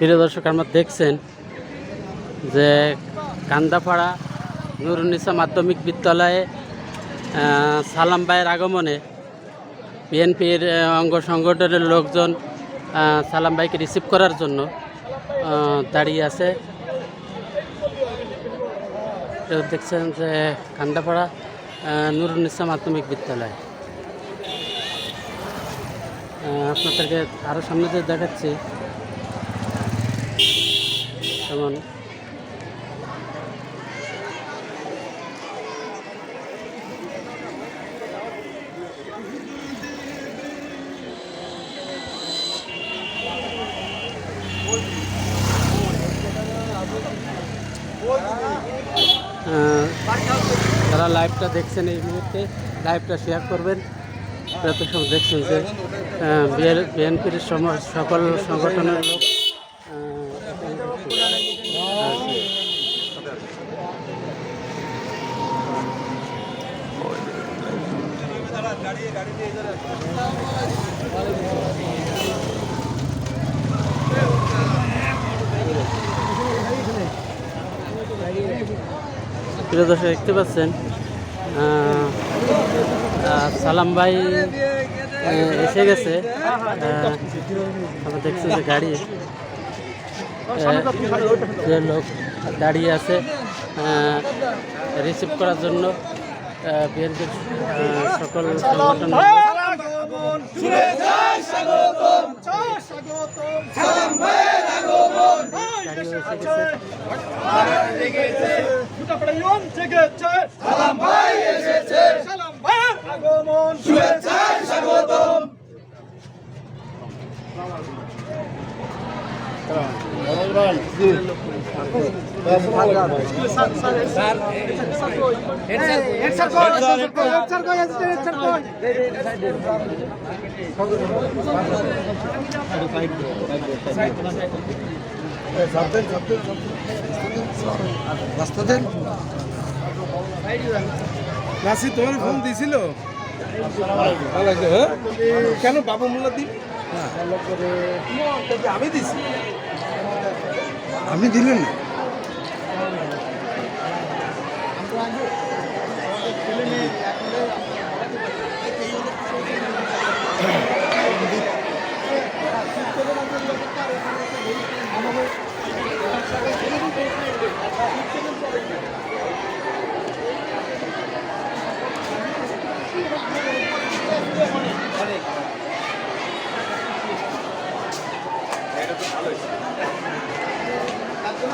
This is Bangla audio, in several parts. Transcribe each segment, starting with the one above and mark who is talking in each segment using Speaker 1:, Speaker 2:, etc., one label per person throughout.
Speaker 1: প্রিয় দর্শক আমরা দেখছেন যে কান্দাপাড়া নুরুন্নিসা মাধ্যমিক বিদ্যালয়ে সালাম ভাইয়ের আগমনে বিএনপির অঙ্গ সংগঠনের লোকজন সালাম ভাইকে রিসিভ করার জন্য দাঁড়িয়ে আছে। দেখছেন যে কান্দাপাড়া আহ, নুরুন্নিসা মাধ্যমিক বিদ্যালয়। আপনাদেরকে আরও সামনে দিয়ে দেখাচ্ছি যেমন যারা লাইভটা দেখছেন এই মুহূর্তে লাইভটা শেয়ার করবেন। যত সব দেখছেন যে বিএনপির সকল সংগঠনের লোক প্রিয় দর্শক, দেখতে পাচ্ছেন সালাম ভাই এসে গেছে। আমরা দেখছি যে গাড়ি লোক দাঁড়িয়ে আছে রিসিভ করার জন্য। বিএনপির সকল সংগঠন।
Speaker 2: নাসি তোমার ফোন দিছিল? কেন বাবু মোল্লা দিন আমি দিছি।
Speaker 3: আপনি দিলেন না?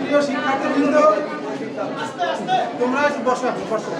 Speaker 2: প্রাণপ্রিয় শিক্ষার্থীবৃন্দ তোমরা বসো বসো।